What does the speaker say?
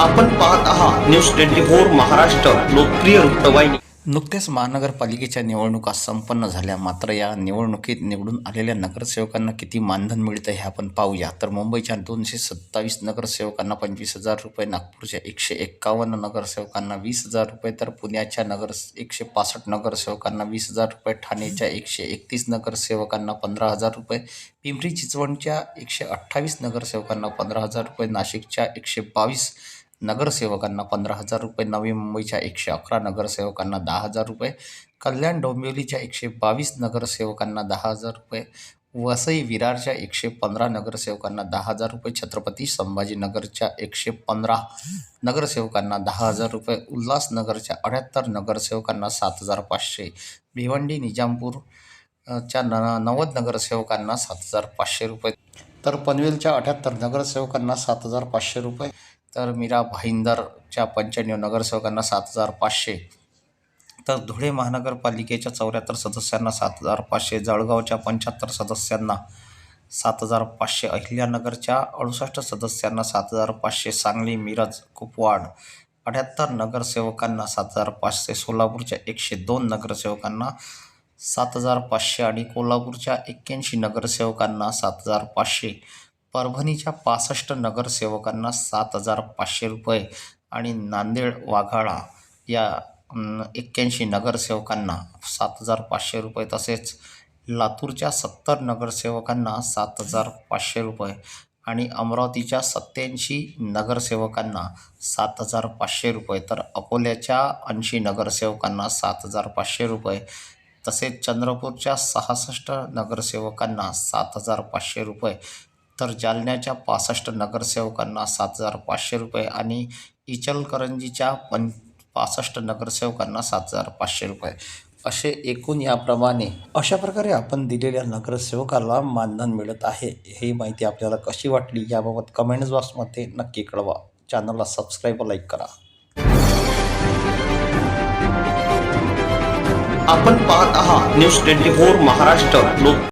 आपण पाहत आहात न्यूज ट्वेंटी फोर महाराष्ट्र लोकप्रिय वृत्तवाहिनी. नुकत्याच महानगरपालिकेच्या निवडणुका संपन्न झाल्या. मात्र या निवडणुकीत निवडून आलेल्या नगरसेवकांना किती मानधन मिळतं हे आपण पाहूया. तर मुंबईच्या दोनशे सत्तावीस नगरसेवकांना पंचवीस हजार रुपये नागपूरच्या एकशे एक्कावन्न नगरसेवकांना वीस हजार रुपये तर पुण्याच्या नगर एकशे पासष्ट नगरसेवकांना वीस हजार रुपये ठाणेच्या एकशे एकतीस नगरसेवकांना पंधरा हजार रुपये पिंपरी चिंचवडच्या एकशे अठ्ठावीस नगरसेवकांना पंधरा हजार रुपये नाशिकच्या एकशे बावीस नगरसेवकांना पंधरा हजार रुपये नवी मुंबईच्या एकशे अकरा नगरसेवकांना दहा हजार रुपये कल्याण डोंबिवलीच्या एकशे बावीस नगरसेवकांना दहा हजार रुपये वसई विरारच्या एकशे पंधरा नगरसेवकांना दहा हजार रुपये छत्रपती संभाजीनगरच्या एकशे पंधरा नगरसेवकांना दहा हजार रुपये उल्हासनगरच्या अठ्याहत्तर नगरसेवकांना सात हजार पाचशे भिवंडी निजामपूर च्या न नव्वद नगरसेवकांना सात हजार पाचशे रुपये तर पनवेलच्या अठ्याहत्तर नगरसेवकांना सात हजार पाचशे रुपये तर मीरा भाईंदरच्या पंच्याण्णव नगरसेवकांना सात हजार पाचशे. तर धुळे महानगरपालिकेच्या चौऱ्याहत्तर सदस्यांना सात हजार पाचशे. जळगावच्या पंच्याहत्तर सदस्यांना सात हजार पाचशे. अहिल्यानगरच्या अडुसष्ट सदस्यांना सात हजार पाचशे. सांगली मिरज कुपवाड अठ्याहत्तर नगरसेवकांना सात हजार पाचशे. सोलापूरच्या एकशे दोन नगरसेवकांना सात हजार पाचशे आणि कोल्हापूरच्या एक्क्याऐंशी नगरसेवकांना सात हजार पाचशे. परभणीच्या पासष्ट नगरसेवकांना सात हजार पाचशे रुपये आणि नांदेड वाघाळा या एक्क्याऐंशी नगरसेवकांना सात हजार पाचशे रुपये तसेच लातूरच्या सत्तर नगरसेवकांना सात हजार पाचशे रुपये आणि अमरावतीच्या सत्याऐंशी नगरसेवकांना सात हजार पाचशे रुपये. तर अकोल्याच्या ऐंशी नगरसेवकांना सात हजार पाचशे रुपये तसेच चंद्रपूरच्या सहासष्ट नगरसेवकांना सात हजार पाचशे रुपये तर जालन्याच्या पासष्ट नगरसेवकांना सात हजार पाचशे रुपये आणि इचलकरंजीच्या पं पासष्ट नगरसेवकांना सात हजार पाचशे रुपये. असे एकूण याप्रमाणे अशा प्रकारे आपण दिलेल्या नगरसेवकाला मानधन मिळत आहे. ही माहिती आपल्याला कशी वाटली याबाबत कमेंट्स बॉक्समध्ये नक्की कळवा. चॅनलला सबस्क्राईब व लाईक करा. आपण पाहत आहात न्यूज ट्वेंटी फोर महाराष्ट्र. लोक